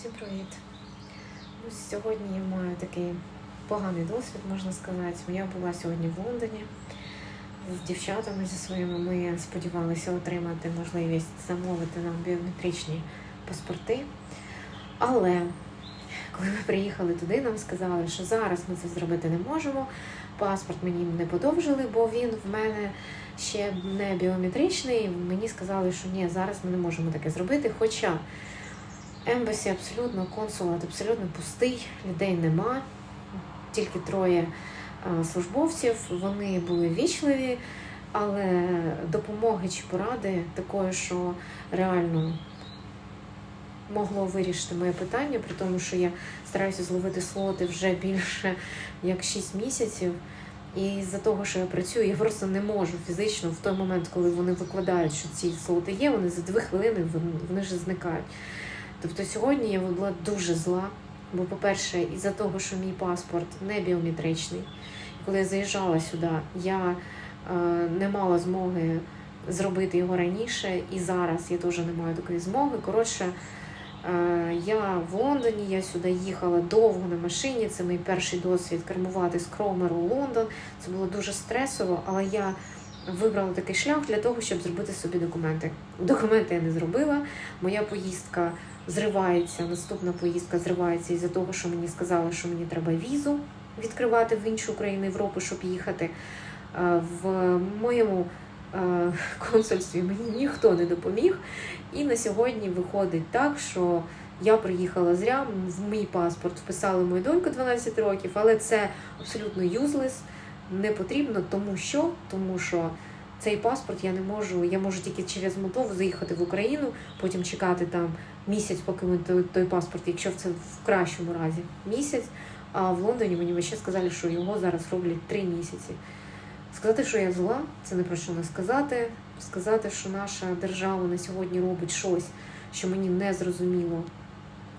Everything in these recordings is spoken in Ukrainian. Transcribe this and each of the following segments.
Всім привіт! Ну, сьогодні я маю такий поганий досвід, можна сказати. Я була сьогодні в Лондоні з дівчатами зі своїми. Ми сподівалися отримати можливість замовити нам біометричні паспорти. Але коли ми приїхали туди, нам сказали, що зараз ми це зробити не можемо. Паспорт мені не подовжили, бо він в мене ще не біометричний. Мені сказали, що ні, зараз ми не можемо таке зробити. Хоча Ембасі абсолютно консулат абсолютно пустий, людей нема, тільки троє службовців. Вони були вічливі, але допомоги чи поради такої, що реально могло вирішити моє питання, при тому, що я стараюся зловити слоти вже більше як 6 місяців. І з-за того, що я працюю, я просто не можу фізично в той момент, коли вони викладають, що ці слоти є, вони за дві хвилини вони вже зникають. Тобто сьогодні я була дуже зла, бо, по-перше, із-за того, що мій паспорт не біометричний. Коли я заїжджала сюди, я е, не мала змоги зробити його раніше, і зараз я теж не маю такої змоги. Коротше, е, я в Лондоні, я сюди їхала довго на машині. Це мій перший досвід кермувати з Кромеру у Лондон. Це було дуже стресово, але я вибрала такий шлях для того, щоб зробити собі документи. Документи я не зробила. Моя поїздка зривається, наступна поїздка зривається із-за того, що мені сказали, що мені треба візу відкривати в іншу країну Європи, щоб їхати. Е, В моєму е, консульстві мені ніхто не допоміг. І на сьогодні виходить так, що я приїхала зря, в мій паспорт вписали мою доньку 12 років, але це абсолютно юзлес, не потрібно, тому що, тому що цей паспорт я не можу, я можу тільки через Молдову заїхати в Україну, потім чекати там місяць, поки ми той, той паспорт, якщо це в кращому разі місяць. А в Лондоні мені ще сказали, що його зараз роблять три місяці. Сказати, що я зла, це не про що не сказати. Сказати, що наша держава на сьогодні робить щось, що мені не зрозуміло.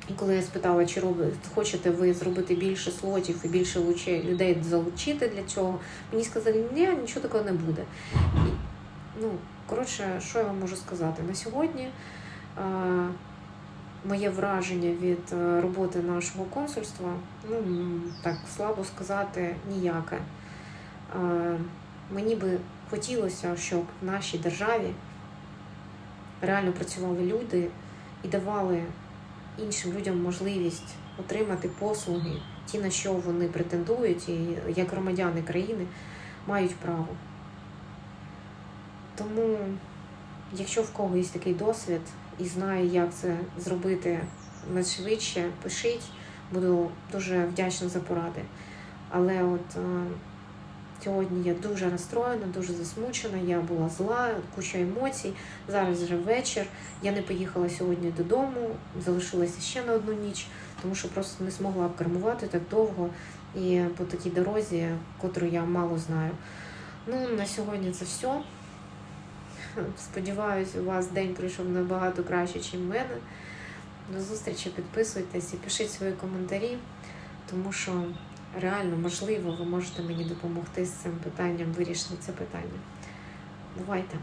І коли я спитала, чи робите, хочете ви зробити більше слотів і більше людей залучити для цього, мені сказали, ні, нічого такого не буде. І, ну, коротше, що я вам можу сказати? На сьогодні е, моє враження від е, роботи нашого консульства, ну, так слабо сказати, ніяке. Е, мені би хотілося, щоб в нашій державі реально працювали люди і давали іншим людям можливість отримати послуги, ті, на що вони претендують, і як громадяни країни мають право. Тому, якщо в кого є такий досвід і знає, як це зробити найшвидше, пишіть, буду дуже вдячна за поради. Але от е, сьогодні я дуже розстроєна, дуже засмучена, я була зла, куча емоцій. Зараз вже вечір. Я не поїхала сьогодні додому, залишилася ще на одну ніч, тому що просто не змогла б кермувати так довго і по такій дорозі, котру я мало знаю. Ну, на сьогодні це все. Сподіваюсь, у вас день пройшов набагато краще, ніж в мене. До зустрічі, підписуйтесь і пишіть свої коментарі, тому що реально, можливо, ви можете мені допомогти з цим питанням, вирішити це питання. Бувайте!